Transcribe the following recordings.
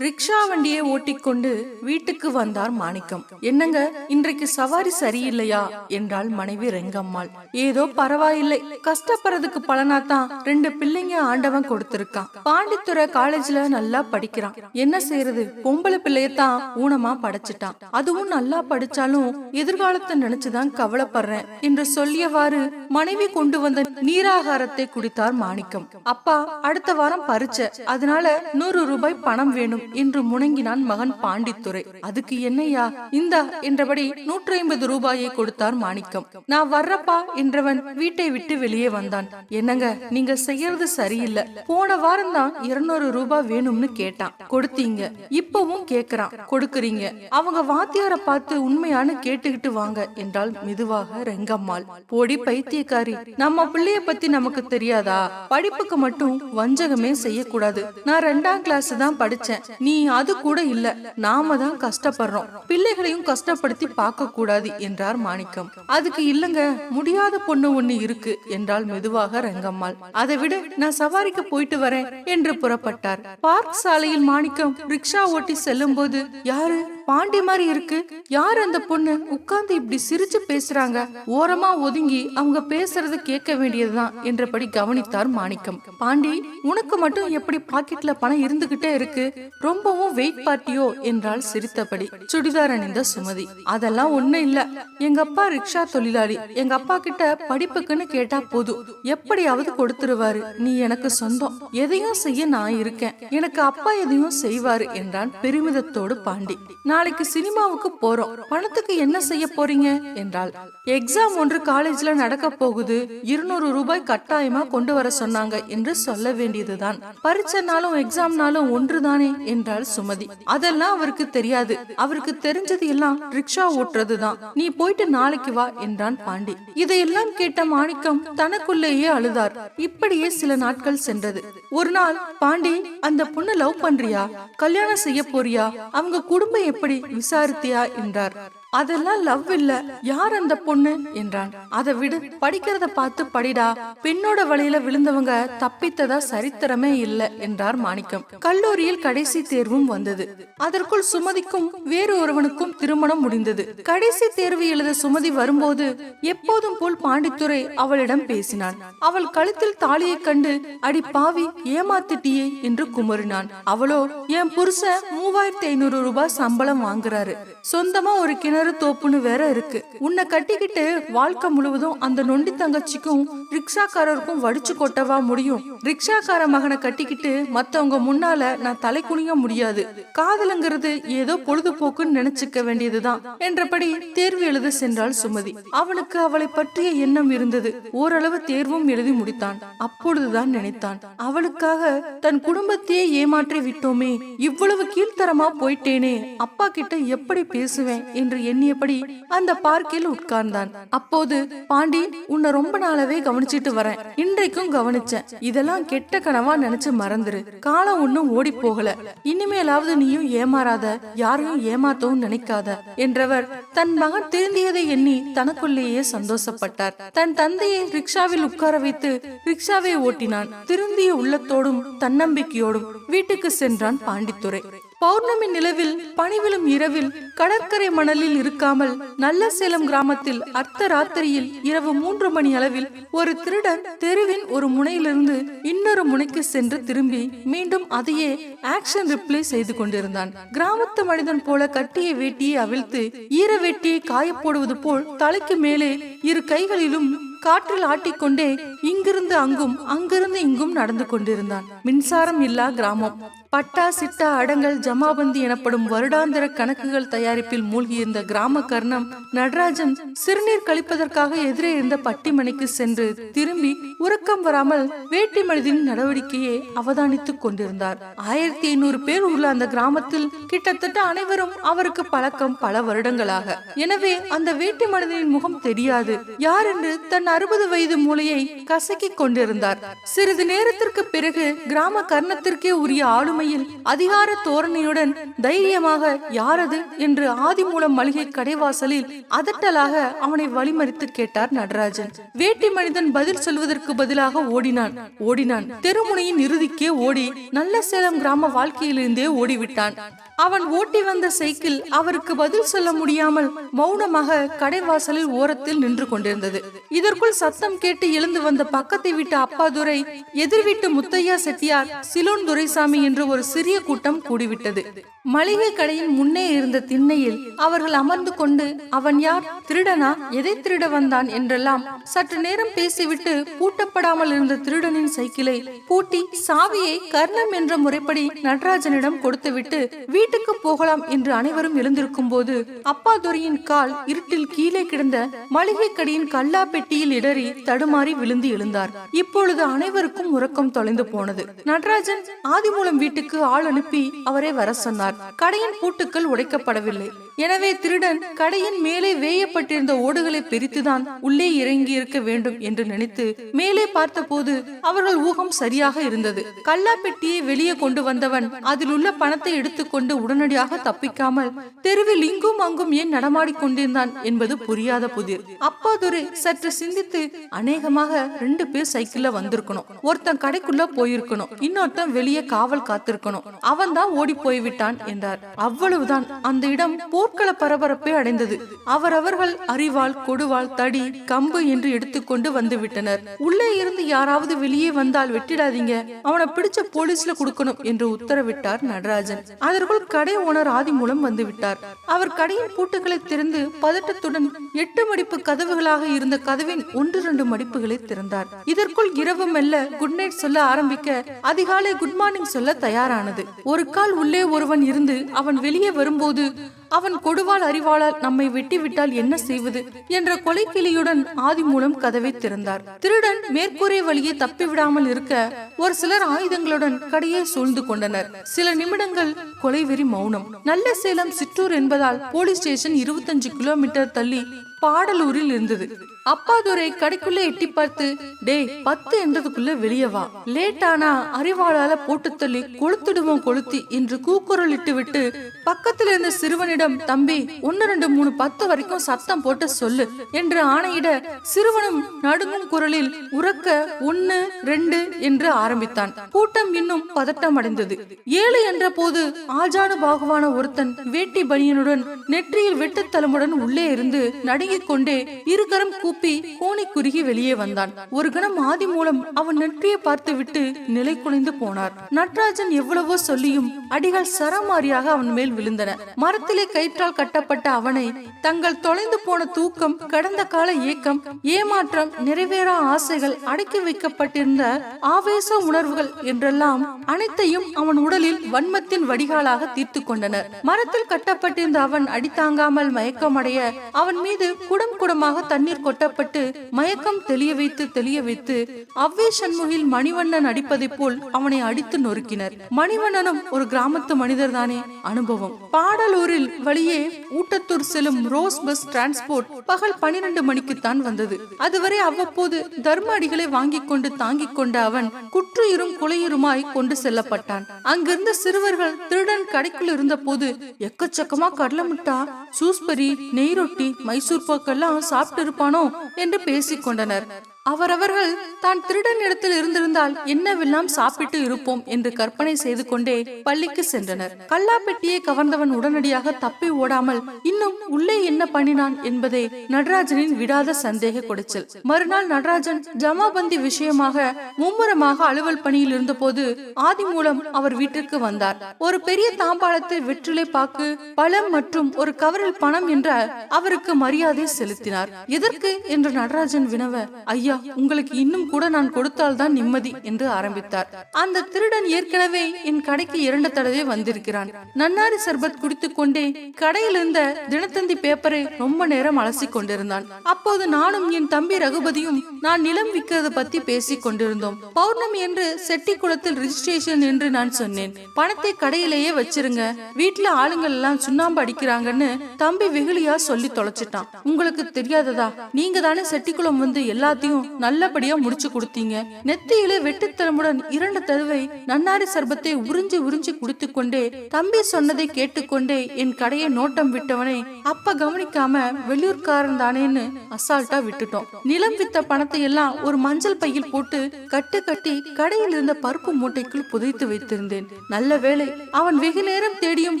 Rickshaw வண்டியை ஓட்டிக்கொண்டு வீட்டுக்கு வந்தார் மாணிக்கம். என்னங்க இன்றைக்கு சவாரி சரியில்லையா? என்றாள் மனைவி ரெங்கம்மாள். ஏதோ பரவாயில்லை. கஷ்டப்படுறதுக்கு பலனாத்தான் ரெண்டு பிள்ளைங்க ஆண்டவன் கொடுத்திருக்கான். பாண்டித்துறை காலேஜ்ல நல்லா படிக்கிறான். என்ன செய்யறது பொம்பளை பிள்ளையத்தான் ஊனமா படைச்சிட்டான். அதுவும் நல்லா படிச்சாலும் எதிர்காலத்தை நினைச்சுதான் கவலைப்படுறேன் என்று சொல்லியவாறு மனைவி கொண்டு வந்த நீராகாரத்தை குடித்தார் மாணிக்கம். அப்பா அடுத்த வாரம் பறிச்ச அதனால நூறு ரூபாய் பணம் வேணும். என்று முணங்கினான் மகன் பாண்டித்துரை அதுக்கு என்னையா? இந்தா என்றபடி நூற்றி ஐம்பது ரூபாயை கொடுத்தார் மாணிக்கம். நான் வர்றப்பா என்றவன் வீட்டை விட்டு வெளியே வந்தான். என்னங்க நீங்க செய்யறது சரியில்லை. போன வாரம் தான் இருநூறு ரூபாய் வேணும்னு கேட்டான். கொடுத்தீங்க. இப்பவும் கேக்குறான். கொடுக்கறீங்க. அவங்க வாத்தியார பார்த்து உண்மையான கேட்டுக்கிட்டு வாங்க என்றால் மெதுவாக ரெங்கம்மாள். போடி பைத்தியக்காரி. நம்ம பிள்ளைய பத்தி நமக்கு தெரியாதா? படிப்புக்கு மட்டும் வஞ்சகமே செய்யக்கூடாது. நான் ரெண்டாம் கிளாஸ் தான் படிச்சேன். நீ அது கூட இல்ல. நாம தான் கஷ்டப்படுறோம். பிள்ளைகளையும் கஷ்டப்படுத்தி பார்க்க கூடாது என்றார் மாணிக்கம். அதுக்கு இல்லங்க முடியாத பொண்ணு ஒண்ணு இருக்கு என்றால் மெதுவாக ரங்கம்மாள். அதை விட நான் சவாரிக்கு போயிட்டு வரேன் என்று புறப்பட்டார். பார்க் சாலையில் மாணிக்கம் ரிக்ஷா ஓட்டி செல்லும் போது யாரு? பாண்டி மாதிரி இருக்கு. யார் அந்த பொண்ணு? உட்கார்ந்து இப்படி சிரிச்சு பேசுறாங்க. ஓரமா ஒதுங்கி அவங்க பேசுறத கேட்க வேண்டியதுதான் என்றபடி கவனித்தார் மாணிக்கம். பாண்டி உனக்கு மட்டும் எப்படி பாக்கெட்ல பணம் இருந்துகிட்டே இருக்கு? ரொம்பவும் வெயிட் பார்ட்டியோ என்றால் சிரித்தபடி சுடிதார் அணிந்த சுமதி. அதெல்லாம் ஒண்ணு இல்ல. எங்க அப்பா ரிக்ஷா தொழிலாளி. எங்க அப்பா கிட்ட படிப்புக்குன்னு கேட்டா போதும். எப்படியாவது கொடுத்துருவாரு. நீ எனக்கு சொந்தம். எதையும் செய்ய நான் இருக்கேன். எனக்கு அப்பா எதையும் செய்வாரு என்றான் பெருமிதத்தோடு பாண்டி. நாளைக்கு சினிமாவுக்கு போறோம். பணத்துக்கு என்ன செய்ய போறீங்க? என்றால் எக்ஸாம் ஒன்று காலேஜ்ல நடக்க போகுது. இருநூறு ரூபாய் கட்டாயமா கொண்டு வர சொன்னாங்க என்று சொல்ல வேண்டியதுதான். பரீட்சைனாலும் எக்ஸாம்னாலும் ஒன்றுதானே? என்றாள் சுமதி. அதெல்லாம் அவருக்கு தெரியாது. அவருக்கு தெரிஞ்சது எல்லாம் ரிக்ஷா ஓட்டுறதுதான். நீ போயிட்டு நாளைக்கு வா என்றான் பாண்டி. இதையெல்லாம் கேட்ட மாணிக்கம் தனக்குள்ளேயே அழுதார். இப்படியே சில நாட்கள் சென்றது. ஒரு நாள் பாண்டி அந்த பொண்ணு லவ் பண்றியா? கல்யாணம் செய்ய போறியா? அவங்க குடும்பம் எப்படி? விசாரித்தியா? என்றார். அதெல்லாம் லவ் இல்ல. யார் அந்த பொண்ணு? என்றான். அதை விடு. படிக்கிறத பார்த்து படிடா. பெண்ணோட வழியில விழுந்தவங்க தப்பித்ததா சரித்திரமே இல்ல என்றார் மாணிக்கம். கல்லூரியில் கடைசி தேர்வும் வந்தது. அதற்குள் சுமதிக்கும் வேறு ஒருவனுக்கும் திருமணம் முடிந்தது. கடைசி தேர்வு எழுத சுமதி வரும்போது எப்போதும் போல் பாண்டித்துரை அவளிடம் பேசினான். அவள் கழுத்தில் தாலியை கண்டு அடி பாவி ஏமாத்திட்டியே என்று குமறினான். அவளோ என் புருஷன் மூவாயிரத்தி ஐநூறு ரூபாய் சம்பளம் வாங்குறாரு. சொந்தமா ஒரு கிணறு தோப்புன்னு வேற இருக்கு. உன்னை கட்டிக்கிட்டு வாழ்க்கை முழுவதும் அந்த நொண்டி தங்கச்சிக்கும் ரிக்ஷாக்காரருக்கும் வடிச்சு கொட்டவா முடியும். ரிக்ஷாக்கார மகனை கட்டிக்கிட்டு மத்தவங்க முன்னால நான் தலை குனிய முடியாது. காதலுங்கிறது ஏதோ பொழுதுபோக்குன்னு நினைச்சுக்க வேண்டியதுதான் என்றபடி தேர்வு எழுத சென்றாள் சுமதி. அவனுக்கு அவளை பற்றிய எண்ணம் இருந்தது. ஓரளவு தேர்வும் எழுதி முடித்தான். அப்பொழுதுதான் நினைத்தான். அவளுக்காக தன் குடும்பத்தையே ஏமாற்றி விட்டோமே இவ்வளவு கீழ்த்தரமா போயிட்டேனே அப்பா கிட்ட எப்படி பேசுவேன் என்று எண்ணியபடி அந்த பார்க்கில் உட்கார்ந்தான். அப்போது பாண்டி உன்னை ரொம்ப நாளாவே கவனிச்சிட்டு வரேன். இன்றைக்கும் கவனிச்சேன். இதெல்லாம் கெட்ட கனவா நினைச்சு மறந்துரு. காலம் ஒண்ணும் ஓடி போகல. இனிமேலாவது நீயும் ஏமாறாத யாரையும் ஏமாத்தவும் நினைக்காத என்றவர் தன் மகன் திருந்தியதை எண்ணி தனக்குள்ளேயே சந்தோஷப்பட்டார். தன் தந்தையை ரிக்ஷாவில் உட்கார வைத்து ரிக்ஷாவை ஓட்டினான். திருந்திய உள்ளத்தோடும் தன்னம்பிக்கையோடும் வீட்டுக்கு சென்றான் பாண்டித்துரை பௌர்ணமி நிலவில் பனிவிழும் இரவில் கடற்கரை மணலில் இருக்காமல் நல்ல சேலம் கிராமத்தில் அர்த்த ராத்திரியில் இரவு மூன்று மணி அளவில் ஒரு திருடன் தெருவின் ஒரு முனையிலிருந்து இன்னொரு முனைக்கு சென்று திரும்பி மீண்டும் அதையே ஆக்ஷன் ரிப்ளை செய்து கொண்டிருந்தான். கிராமத்து மனிதன் போல கட்டிய வேட்டியை அவிழ்த்து ஈர வேட்டியை காய போடுவது போல் தலைக்கு மேலே இரு கைகளிலும் காற்றில் ஆட்டிக்கொண்டே இங்கிருந்து அங்கும் அங்கிருந்து இங்கும் நடந்து கொண்டிருந்தான். மின்சாரம் இல்லா கிராமம். பட்டா சிட்டா அடங்கல் ஜமாபந்தி எனப்படும் வருடாந்திர கணக்குகள் தயாரிப்பில் மூழ்கியிருந்த கிராம கர்ணம் நடராஜன் சிறுநீர் கழிப்பதற்காக எதிரே இருந்த பட்டிமனைக்கு சென்று திரும்பி உறக்கம் வராமல் வேட்டி மனிதனின் நடவடிக்கையை அவதானித்துக் கொண்டிருந்தார். ஆயிரத்தி ஐநூறு பேர் உள்ள அந்த கிராமத்தில் கிட்டத்தட்ட அனைவரும் அவருக்கு பழக்கம் பல வருடங்களாக. எனவே அந்த வேட்டி மனிதனின் முகம் தெரியாது. யார் என்று தன் அறுபது வயது மூளையை கசக்கிக் கொண்டிருந்தார். சிறிது நேரத்திற்கு பிறகு கிராம கர்ணத்திற்கே உரிய ஆளுமையில் அதிகார தோரணையுடன் தைரியமாக யாரது? என்று ஆதிமூலம் மளிகை கடைவாசலில் அதட்டலாக அவனை வழிமறித்து கேட்டார் நடராஜன். வேட்டி மனிதன் பதில் சொல்வதற்கு பதிலாக ஓடினான். ஓடினான். தெருமுனையின் இறுதிக்கே ஓடி நல்ல சேலம் கிராம வாழ்க்கையிலிருந்தே ஓடிவிட்டான். அவன் ஓட்டி வந்த சைக்கிள் அவருக்கு பதில் சொல்ல முடியாமல் மௌனமாக கடைவாசலில் ஓரத்தில் நின்று கொண்டிருந்தது. இதற்குள் சத்தம் கேட்டு எழுந்து வந்த பக்கத்தை விட்டு அப்பாதுரை எதிர் வீட்டு முத்தையா செட்டியார் சிலோன் துரைசாமி என்று ஒரு சிறிய கூட்டம் கூடிவிட்டது. மளிகை கடையின் முன்னே இருந்த திண்ணையில் அவர்கள் அமர்ந்து கொண்டு அவன் யார்? திருடனா? எதை திருட வந்தான்? என்றெல்லாம் சற்று நேரம் பேசிவிட்டு பூட்டப்படாமல் இருந்த திருடனின் சைக்கிளை பூட்டி சாவியை கர்ணம் என்ற முறைப்படி நடராஜனிடம் கொடுத்துவிட்டு வீட்டுக்கு போகலாம் என்று அனைவரும் எழுந்திருக்கும் போது அப்பாதுரையின் கால் இருட்டில் கீழே கிடந்த மளிகை கடையின் கல்லா பெட்டியில் இடறி தடுமாறி விழுந்து எழுந்தார். இப்பொழுது அனைவருக்கும் உறக்கம் தொலைந்து போனது. நடராஜன் ஆதிமூலம் வீட்டுக்கு ஆள் அனுப்பி அவரை வர சொன்னார். கடையின் பூட்டுக்கள் உடைக்கப்படவில்லை. எனவே திருடன் கடையின் மேலே வேயப்பட்டிருந்த ஓடுகளை பிரித்துதான் உள்ளே இறங்கி இருக்க வேண்டும் என்று நினைத்து மேலே பார்த்தபோது அவர்கள் ஊகம் சரியாக இருந்தது. கல்லா பெட்டியை வெளியே கொண்டு வந்தவன் அதில் உள்ள பணத்தை எடுத்துக்கொண்டு உடனடியாக தப்பிக்காமல் தெருவில் இங்கும் அங்கும் ஏன் நடமாடிக் கொண்டிருந்தான் என்பது புரியாத புதிர். அப்பாதுரை சற்று சிந்தித்து அநேகமாக ரெண்டு பேர் சைக்கிள்ல வந்திருக்கணும். ஒருத்தன் கடைக்குள்ள போயிருக்கணும். இன்னொருத்தன் வெளியே காவல் காத்திருக்கணும். அவன் தான் ஓடி போய்விட்டான் என்றார். அவ்வளவுதான். அந்த இடம் போர்க்கள பரபரப்பை அடைந்தது. அவரவர்கள் அறிவால் கொடுவாள் தடி கம்பு என்று எடுத்துக்கொண்டு வந்து விட்டனர் உள்ளே இருந்து யாராவது வெளியே வந்தால் வெட்டிடாதீங்க. அவனை பிடிச்ச போலீஸ்ல கொடுக்கணும் என்று உத்தரவிட்டார் நடராஜன். அதற்குள் கடை ஓனர் ஆதி மூலம் வந்து விட்டார் அவர் கடையின் பூட்டுகளை திறந்து பதட்டத்துடன் எட்டு மடிப்பு கதவுகளாக இருந்த கதவின் ஒன்று இரண்டு மடிப்புகளை திறந்தார். இதற்குள் இரவு மெல்ல குட் நைட் சொல்ல ஆரம்பிக்க அதிகாலை குட் மார்னிங் சொல்ல தயாரானது. ஒரு கால் உள்ளே ஒருவன் இருந்து அவன் வெளியே வரும்போது அவன் கொடுவாள் அறிவாளால் நம்மை வெட்டிவிட்டால் என்ன செய்வது? என்ற கொலைக்கிளியுடன் ஆதி மூலம் கதவை திறந்தார். திருடன் மேற்கூரை வழியே தப்பிவிடாமல் இருக்க ஒரு சிலர் ஆயுதங்களுடன் கடையை சூழ்ந்து கொண்டனர். சில நிமிடங்கள் கொலைவெறி மௌனம். நல்ல சேலம் சிற்றூர் என்பதால் போலீஸ் ஸ்டேஷன் இருபத்தஞ்சு கிலோமீட்டர் தள்ளி பாடலூரில் இருந்தது. அப்பாதுரை கடைக்குள்ள எட்டி பார்த்து டே பத்து என்றதுக்குள்ள வெளியே வா. லேட் ஆனா அறிவாளால போட்டு தள்ளி கொளுத்துடுவோம் கொளுத்தி என்று கூக்குரல் இட்டு விட்டு பக்கத்துல இருந்த சிறுவனிடம் தம்பி ஒன்னு ரெண்டு மூணு பத்து வரைக்கும் சத்தம் போட்டு சொல்லு என்று ஆணையிட சிறுவனும் நடுங்கும் குரலில் உறக்க ஒன்னு ரெண்டு என்று ஆரம்பித்தான். கூட்டம் இன்னும் பதட்டம் அடைந்தது ஏழு என்ற போது ஆஜானு பாகுவான ஒருத்தன் வேட்டி பனியனுடன் நெற்றியில் வெட்டுத்தலமுடன் உள்ளே இருந்து நடை நடுங்கிக் கொண்டே இருகரம் கூப்பி கோணி குறுகி வெளியே வந்தான். ஒரு கணம் ஆதி மூலம் அவன் நெற்றியை பார்த்து விட்டு நிலை குலைந்து போனார். நட்ராஜன் எவ்வளவோ சொல்லியும் அடிகள் சரமாரியாக அவன் மேல் விழுந்தன. மரத்திலே கயிற்றால் கட்டப்பட்ட அவனை தங்கள் தொலைந்து போன தூக்கம் கடந்த கால ஏக்கம் ஏமாற்றம் நிறைவேறா ஆசைகள் அடக்கி வைக்கப்பட்டிருந்த ஆவேச உணர்வுகள் என்றெல்லாம் அனைத்தையும் அவன் உடலில் வன்மத்தின் வடிகாலாக தீர்த்து கொண்டனர் மரத்தில் கட்டப்பட்டிருந்த அவன் அடித்தாங்காமல் மயக்கமடைய அவன் மீது குடம் குடமாக தண்ணீர் கொட்டப்பட்டு மயக்கம் தெளிய வைத்து தெளிய வைத்து அவ்வே சண்முகில் மணிவண்ணன் அடிப்பதைப் போல் அவனை அடித்து நொறுக்கினர். மணிவண்ணனும் ஒரு கிராமத்து மனிதர் தானே அனுபவம். பாடலூரில் வழியே ஊட்டத்தூர் செல்லும் ரோஸ் பஸ் டிரான்ஸ்போர்ட் பகல் பனிரெண்டு மணிக்கு தான் வந்தது. அதுவரை அவ்வப்போது தர்ம அடிகளை வாங்கிக் கொண்டு தாங்கிக் கொண்ட அவன் குற்றுயிரும் குலையுருமாய் கொண்டு செல்லப்பட்டான். அங்கிருந்த சிறுவர்கள் திருடன் கடைக்குள் இருந்த போது எக்கச்சக்கமா கடலை முட்டா சூஸ்பரி நெய்ரொட்டி மைசூர் பாக்கெல்லாம் சாப்பிட்டு இருப்பானோ என்று பேசிக் கொண்டனர் அவரவர்கள் தான் திருடன் இடத்தில் இருந்திருந்தால் என்னவெல்லாம் சாப்பிட்டு இருப்போம் என்று கற்பனை செய்து கொண்டே பள்ளிக்கு சென்றனர். கல்லாப்பெட்டியை கவர்ந்தவன் உடனடியாக தப்பி ஓடாமல் இன்னும் உள்ளே என்ன பண்ணினான் என்பதே நடராஜனின் விடாத சந்தேக குடைச்சல். மறுநாள் நடராஜன் ஜமாபந்தி விஷயமாக மும்முரமாக அலுவல் பணியில் இருந்தபோது ஆதி மூலம் அவர் வீட்டிற்கு வந்தார். ஒரு பெரிய தாம்பாளத்தில் வெற்றிலை பாக்கு பழம் மற்றும் ஒரு கவரில் பணம் என்ற அவருக்கு மரியாதை செலுத்தினார். எதற்கு? என்று நடராஜன் வினவ ஐயா ஐயா உங்களுக்கு இன்னும் கூட நான் கொடுத்தால்தான் நிம்மதி என்று ஆரம்பித்தார். அந்த திருடன் ஏற்கனவே என் கடைக்கு இரண்டு தடவை வந்திருக்கிறான். நன்னாரி சர்பத் குடித்துக் கொண்டே கடையில் இருந்த தினத்தந்தி பேப்பரை ரொம்ப நேரம் அலசி கொண்டிருந்தான். அப்போது நானும் என் தம்பி ரகுபதியும் நான் நிலம் விற்கிறது பத்தி பேசிக் கொண்டிருந்தோம். பௌர்ணமி என்று செட்டி குளத்தில் ரிஜிஸ்ட்ரேஷன் என்று நான் சொன்னேன். பணத்தை கடையிலேயே வச்சிருங்க. வீட்டுல ஆளுங்கள் எல்லாம் சுண்ணாம்பு அடிக்கிறாங்கன்னு தம்பி வெகுளியா சொல்லி தொலைச்சிட்டான். உங்களுக்கு தெரியாததா? நீங்க தானே செட்டிக்குளம் வந்து எல்லாத்தையும் நல்லபடியா முடிச்சு கொடுத்தீங்க. நெத்தியில வெட்டுத்தனமுடன் இரண்டு தடவை நன்னாரி சர்பத்தை உறிஞ்சி உறிஞ்சி குடித்து கொண்டே தம்பி சொன்னதை கேட்டுக்கொண்டே என் கடையை நோட்டம் விட்டவனை அப்ப கவனிக்காம வெளியூர்காரன் தானேன்னு அசால்ட்டா விட்டுட்டோம். நிலம் வித்த பணத்தை எல்லாம் ஒரு மஞ்சள் பையில் போட்டு கட்டு கட்டி கடையில் இருந்த பருப்பு மூட்டைக்குள் புதைத்து வைத்திருந்தேன். நல்ல வேலை அவன் வெகு நேரம் தேடியும்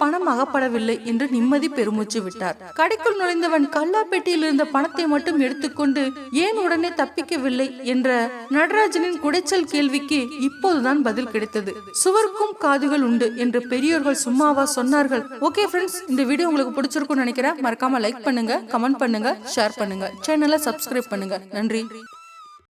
பணம் அகப்படவில்லை என்று நிம்மதி பெருமூச்சு விட்டார். கடைக்குள் நுழைந்தவன் கல்லாப்பேட்டியில் இருந்த பணத்தை மட்டும் எடுத்துக்கொண்டு ஏன் உடனே தப்பி கிடைக்கவில்லை என்ற நடராஜனின் குடைச்சல் கேள்விக்கு இப்போதுதான் பதில் கிடைத்தது. சுவருக்கும் காதுகள் உண்டு என்று பெரியோர்கள் சும்மாவா சொன்னார்கள். ஓகே ஃப்ரெண்ட்ஸ் இந்த வீடியோ உங்களுக்கு பிடிச்சிருக்கும்னு நினைக்கிறேன். மறக்காம லைக் பண்ணுங்க கமெண்ட் பண்ணுங்க ஷேர் பண்ணுங்க சேனலை சப்ஸ்கிரைப் பண்ணுங்க. நன்றி.